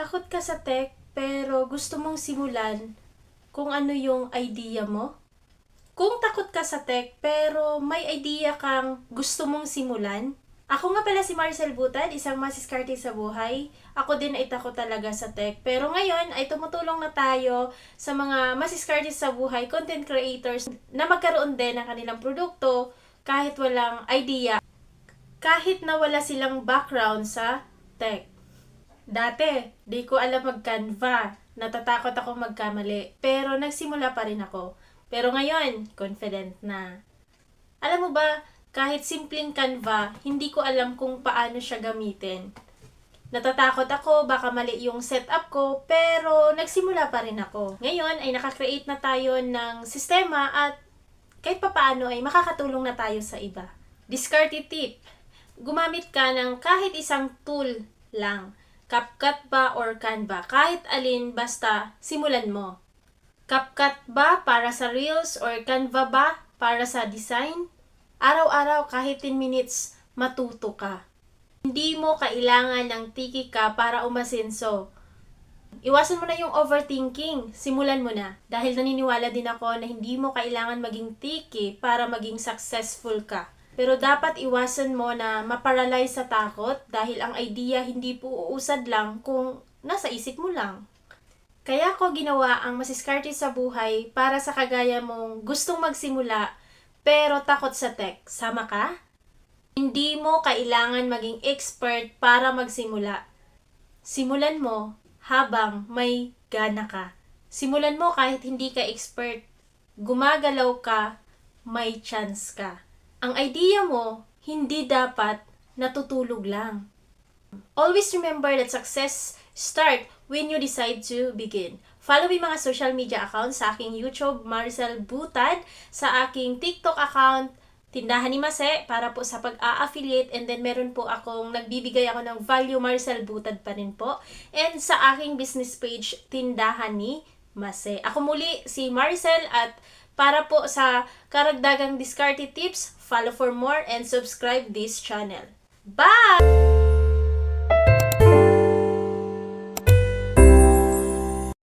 Takot ka sa tech pero gusto mong simulan kung ano yung idea mo? Kung takot ka sa tech pero may idea kang gusto mong simulan? Ako nga pala si Marcel Butad, isang masiskarte sa buhay. Ako din ay takot talaga sa tech. Pero ngayon ay tumutulong na tayo sa mga masiskarte sa buhay, content creators, na magkaroon din ng kanilang produkto kahit walang idea, kahit na wala silang background sa tech. Dati, di ko alam mag-Canva. Natatakot ako magkamali. Pero nagsimula pa rin ako. Pero ngayon, confident na. Alam mo ba, kahit simpleng Canva, hindi ko alam kung paano siya gamitin. Natatakot ako, baka mali yung setup ko, pero nagsimula pa rin ako. Ngayon ay nakakreate na tayo ng sistema at kahit papaano ay makakatulong na tayo sa iba. Discarded tip. Gumamit ka ng kahit isang tool lang. CapCut ba or Canva? Kahit alin, basta simulan mo. CapCut ba para sa Reels or Canva ba para sa design? Araw-araw kahit 10 minutes, matuto ka. Hindi mo kailangan ng tiki ka para umasenso. Iwasan mo na yung overthinking. Simulan mo na. Dahil naniniwala din ako na hindi mo kailangan maging tiki para maging successful ka. Pero dapat iwasan mo na maparalyze sa takot dahil ang idea hindi po uusad lang kung nasa isip mo lang. Kaya ko ginawa ang masiskarte sa buhay para sa kagaya mong gustong magsimula pero takot sa tech. Sama ka? Hindi mo kailangan maging expert para magsimula. Simulan mo habang may gana ka. Simulan mo kahit hindi ka expert. Gumagalaw ka, may chance ka. Ang idea mo, hindi dapat natutulog lang. Always remember that success start when you decide to begin. Follow yung mga social media accounts sa aking YouTube, Maricel Butad, sa aking TikTok account, Tindahan ni Mase, para po sa pag-a-affiliate, and then meron po akong, nagbibigay ako ng value, Maricel Butad pa rin po, and sa aking business page, Tindahan ni Mase. Ako muli, si Maricel, at para po sa karagdagang discarded tips, follow for more and subscribe this channel. Bye!